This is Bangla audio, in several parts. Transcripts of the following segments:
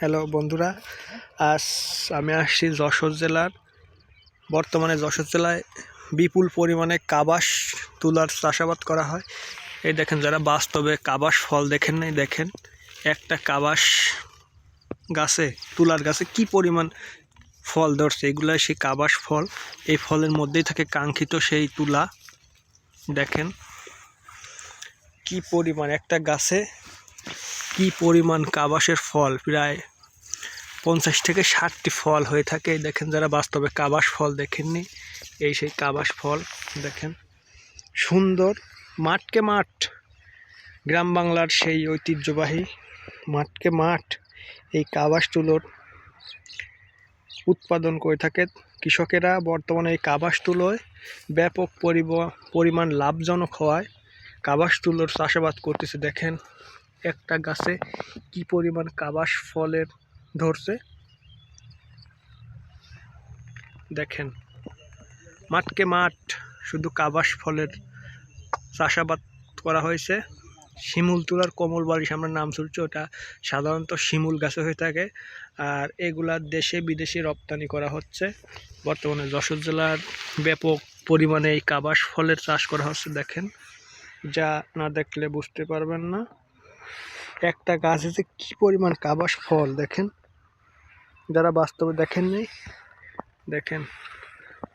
হ্যালো বন্ধুরা, আজ আমি আসছি যশোর জেলার। বর্তমানে যশোর জেলায় বিপুল পরিমাণে কাবাস তুলার চাষাবাদ করা হয়। এই দেখেন যারা বাস্তবে কাবাস ফল দেখেন নাই, দেখেন একটা কাবাস গাছে, তুলার গাছে কি পরিমাণ ফল ধরছে। এগুলো সেই কাবাস ফল, এই ফলের মধ্যেই থাকে কাঙ্ক্ষিত সেই তুলা। দেখেন কি পরিমাণ একটা গাছে কি পরিমাণ কাবাসের ফল? প্রায় পঞ্চাশ থেকে ষাটটি ফল হয়ে থাকে। দেখেন যারা বাস্তবে কাবাস ফল দেখেননি, এই সেই কাবাস ফল দেখেন। সুন্দর, মাঠকে মাঠ। গ্রাম বাংলার সেই ঐতিহ্যবাহী মাঠকে মাঠ। এই কাবাস তুলোর উৎপাদন করে থাকে। কৃষকেরা বর্তমানে এই কাবাস তুলোয় ব্যাপক পরিমাণ লাভজনক হওয়ায় কাবাস তুলোর চাষাবাদ করতেছে। দেখেন একটা গাছে কি পরিমাণ কাবাস ফলের ধরছে? দেখেন, মাঠকে মাঠ শুধু কাবাস ফলের চাষাবাদ করা হয়েছে। শিমুল তুলার কোমল বাড়ি আমরা নাম শুনছি ওটা সাধারণত শিমুল গাছে হয়ে থাকে। আর এগুলা দেশে বিদেশে রপ্তানি করা হচ্ছে। বর্তমানে যশোর জেলার ব্যাপক পরিমাণে এই কাবাস ফলের চাষ করা হচ্ছে, দেখেন। যা না দেখলে বুঝতে পারবেন না। একটা গাছে যে কী পরিমাণ কাবাস ফল দেখেন। যারা বাস্তবে দেখেন দেখেননি দেখেন।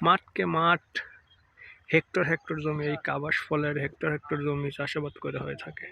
মাঠকে মাঠ, হেক্টর হেক্টর জমি, এই কাবাস ফলের হেক্টর হেক্টর জমি চাষাবাদ করে হয়ে থাকে।